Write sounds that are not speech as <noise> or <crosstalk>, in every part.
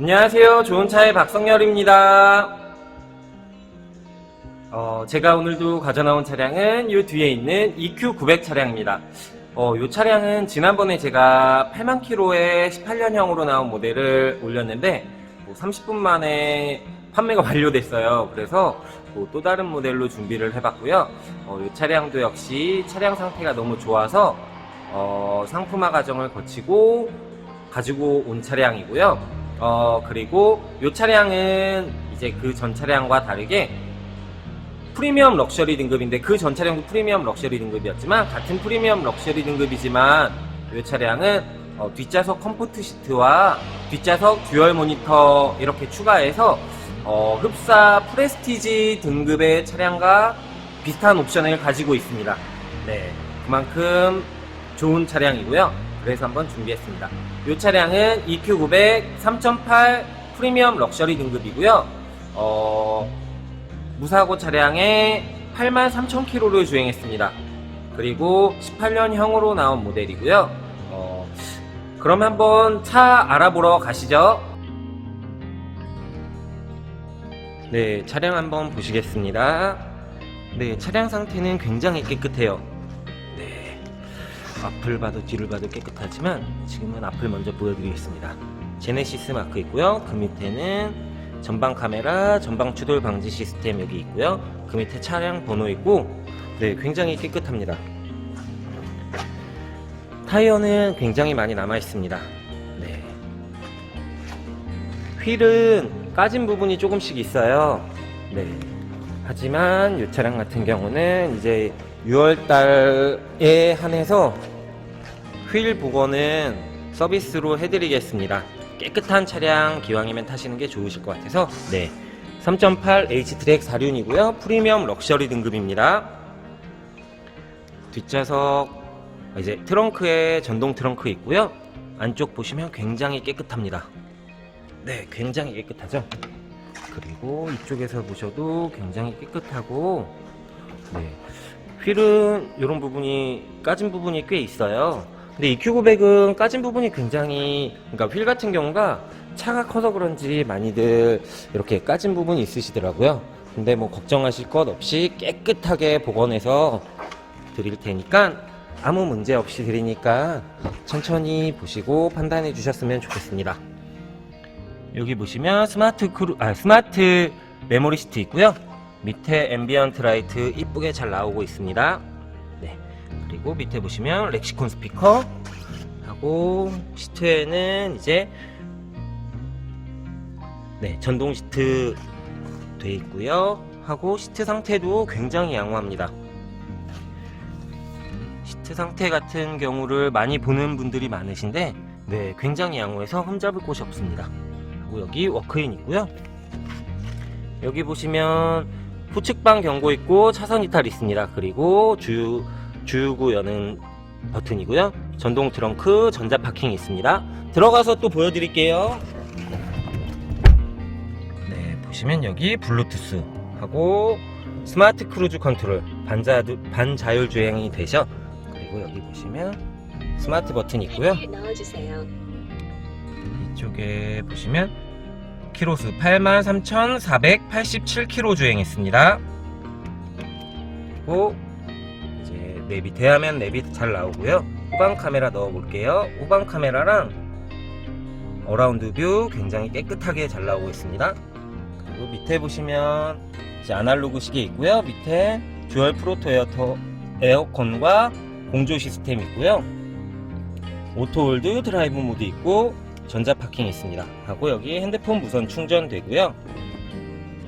안녕하세요. 좋은 차의 박성열입니다. 어, 제가 오늘도 가져 나온 차량은 이 뒤에 있는 EQ900 차량입니다. 어, 이 차량은 지난번에 제가 8만 킬로에 18년형으로 나온 모델을 올렸는데 뭐 30분 만에 판매가 <laughs> 완료됐어요. 그래서 뭐 또 다른 모델로 준비를 해봤고요. 어, 이 차량도 역시 차량 상태가 너무 좋아서 어, 상품화 과정을 거치고 가지고 온 차량이고요. 어, 그리고 이 차량은 이제 그 전 차량과 다르게 프리미엄 럭셔리 등급인데 그 전 차량도 프리미엄 럭셔리 등급이었지만 같은 프리미엄 럭셔리 등급이지만 이 차량은 어, 뒷좌석 컴포트 시트와 뒷좌석 듀얼 모니터 이렇게 추가해서 어, 흡사 프레스티지 등급의 차량과 비슷한 옵션을 가지고 있습니다. 네, 그만큼 좋은 차량이고요. 그래서 한번 준비했습니다. 이 차량은 EQ900 3.8 프리미엄 럭셔리 등급이고요. 어, 무사고 차량에 83,000km를 주행했습니다. 그리고 18년형으로 나온 모델이고요. 어, 그럼 한번 차 알아보러 가시죠. 네, 차량 한번 보시겠습니다. 네, 차량 상태는 굉장히 깨끗해요. 네, 앞을 봐도 뒤를 봐도 깨끗하지만 지금은 앞을 먼저 보여드리겠습니다. 제네시스 마크 있고요. 그 밑에는 전방 카메라, 전방 추돌 방지 시스템 여기 있고요. 그 밑에 차량 번호 있고, 네, 굉장히 깨끗합니다. 타이어는 굉장히 많이 남아 있습니다. 네. 휠은 까진 부분이 조금씩 있어요. 네. 하지만 이 차량 같은 경우는 이제 6월달에 한해서 휠 복원은 서비스로 해드리겠습니다. 깨끗한 차량 기왕이면 타시는 게 좋으실 것 같아서 네. 3.8 H-트랙 4륜이고요. 프리미엄 럭셔리 등급입니다. 뒷좌석 이제 트렁크에 전동 트렁크 있고요. 안쪽 보시면 굉장히 깨끗합니다. 네, 굉장히 깨끗하죠. 그리고 이쪽에서 보셔도 굉장히 깨끗하고 네. 휠은 이런 부분이 까진 부분이 꽤 있어요. 근데 EQ900은 까진 부분이 굉장히 그러니까 휠 같은 경우가 차가 커서 그런지 많이들 이렇게 까진 부분이 있으시더라고요. 근데 뭐 걱정하실 것 없이 깨끗하게 복원해서 드릴 테니까 아무 문제 없이 드리니까 천천히 보시고 판단해 주셨으면 좋겠습니다. 여기 보시면 스마트 크루 아 스마트 메모리 시트 있고요. 밑에 앰비언트 라이트 이쁘게 잘 나오고 있습니다. 네. 그리고 밑에 보시면 렉시콘 스피커 하고 시트에는 이제 네, 전동 시트 돼 있고요. 하고 시트 상태도 굉장히 양호합니다. 시트 상태 같은 경우를 많이 보는 분들이 많으신데 네, 굉장히 양호해서 흠잡을 곳이 없습니다. 그리고 여기 워크인 있고요. 여기 보시면 후측방 경고 있고 차선 이탈 있습니다. 그리고 주유 주유구 여는 버튼이고요. 전동 트렁크, 전자 파킹 있습니다. 들어가서 또 보여드릴게요. 네, 보시면 여기 블루투스 하고 스마트 크루즈 컨트롤 반자 반자율 주행이 되죠. 그리고 여기 보시면 스마트 버튼 있고요. 이쪽에 보시면 키로수 83,487km 주행했습니다. 그리고 이제 내비 대화면 내비 잘 나오고요. 후방 카메라 넣어 볼게요. 후방 카메라랑 어라운드 뷰 굉장히 깨끗하게 잘 나오고 있습니다. 그리고 밑에 보시면 이제 아날로그 시계 있고요. 밑에 듀얼 프로토 에어터 에어컨과 공조 시스템 있고요. 오토홀드 드라이브 모드 있고 전자 파킹 있습니다. 하고 여기 핸드폰 무선 충전되고요.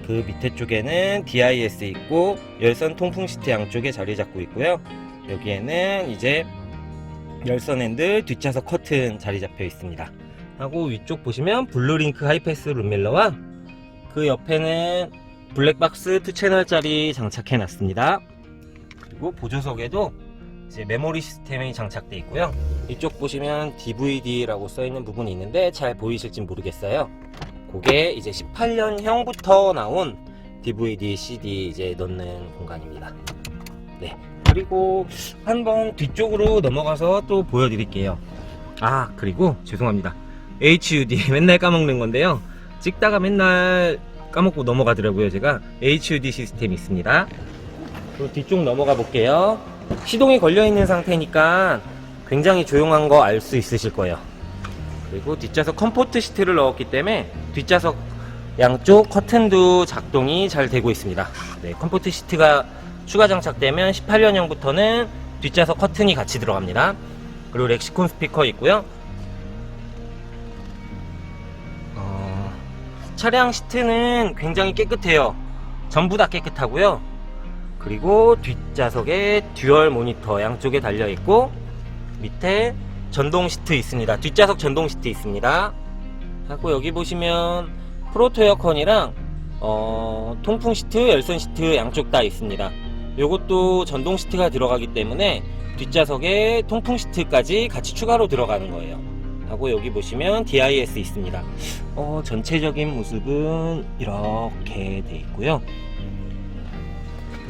그 밑에 쪽에는 DIS 있고 열선 통풍 시트 양쪽에 자리 잡고 있고요. 여기에는 이제 열선 핸들 뒷좌석 커튼 자리 잡혀 있습니다. 하고 위쪽 보시면 블루링크 하이패스 룸밀러와 그 옆에는 블랙박스 2채널짜리 장착해 놨습니다. 그리고 보조석에도 이제 메모리 시스템이 장착되어 있고요. 이쪽 보시면 DVD라고 써 있는 부분이 있는데 잘 보이실지 모르겠어요. 그게 이제 18년형부터 나온 DVD, CD 이제 넣는 공간입니다. 네. 그리고 한번 뒤쪽으로 넘어가서 또 보여드릴게요. 아, 그리고 죄송합니다. HUD <laughs> 맨날 까먹는 건데요. 찍다가 맨날 까먹고 넘어가더라고요. 제가 HUD 시스템이 있습니다. 그리고 뒤쪽 넘어가 볼게요. 시동이 걸려 있는 상태니까 굉장히 조용한 거 알 수 있으실 거예요. 그리고 뒷좌석 컴포트 시트를 넣었기 때문에 뒷좌석 양쪽 커튼도 작동이 잘 되고 있습니다. 네, 컴포트 시트가 추가 장착되면 18년형부터는 뒷좌석 커튼이 같이 들어갑니다. 그리고 렉시콘 스피커 있고요. 어, 차량 시트는 굉장히 깨끗해요. 전부 다 깨끗하고요. 그리고 뒷좌석에 듀얼 모니터 양쪽에 달려 있고 밑에 전동 시트 있습니다. 뒷좌석 전동 시트 있습니다. 하고 여기 보시면 프로토 에어컨이랑 어, 통풍 시트, 열선 시트 양쪽 다 있습니다. 요것도 전동 시트가 들어가기 때문에 뒷좌석에 통풍 시트까지 같이 추가로 들어가는 거예요. 하고 여기 보시면 DIS 있습니다. 어, 전체적인 모습은 이렇게 돼 있고요.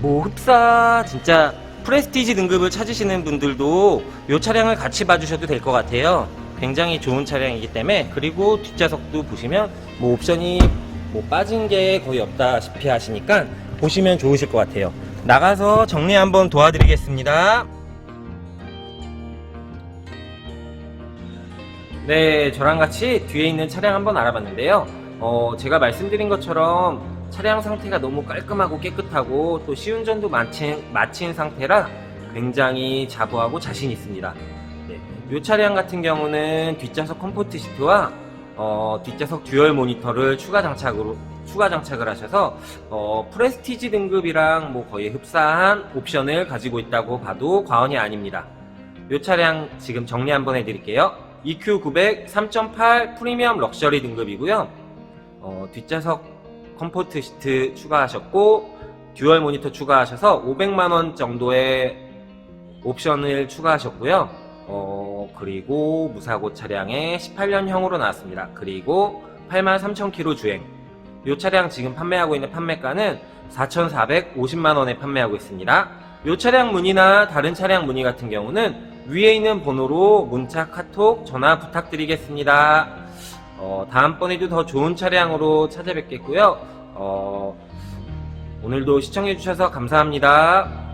뭐 흡사 진짜 프레스티지 등급을 찾으시는 분들도 이 차량을 같이 봐주셔도 될 것 같아요. 굉장히 좋은 차량이기 때문에 그리고 뒷좌석도 보시면 뭐 옵션이 뭐 빠진 게 거의 없다시피 하시니까 보시면 좋으실 것 같아요. 나가서 정리 한번 도와드리겠습니다. 네, 저랑 같이 뒤에 있는 차량 한번 알아봤는데요. 어, 제가 말씀드린 것처럼 차량 상태가 너무 깔끔하고 깨끗하고 또 시운전도 마친, 마친 상태라 굉장히 자부하고 자신 있습니다. 네, 이 차량 같은 경우는 뒷좌석 컴포트 시트와 어, 뒷좌석 듀얼 모니터를 추가 장착으로 추가 장착을 하셔서 어, 프레스티지 등급이랑 뭐 거의 흡사한 옵션을 가지고 있다고 봐도 과언이 아닙니다. 이 차량 지금 정리 한번 해드릴게요. EQ900 3.8 프리미엄 럭셔리 등급이고요. 어, 뒷좌석 컴포트 시트 추가하셨고 듀얼 모니터 추가하셔서 500만원 정도의 옵션을 추가하셨고요. 어, 그리고 무사고 차량에 18년형으로 나왔습니다. 그리고 83,000km 주행. 이 차량 지금 판매하고 있는 판매가는 4,450만원에 판매하고 있습니다. 이 차량 문의나 다른 차량 문의 같은 경우는 위에 있는 번호로 문자, 카톡, 전화 부탁드리겠습니다. 어, 다음번에도 더 좋은 차량으로 찾아뵙겠고요. 어, 오늘도 시청해주셔서 감사합니다.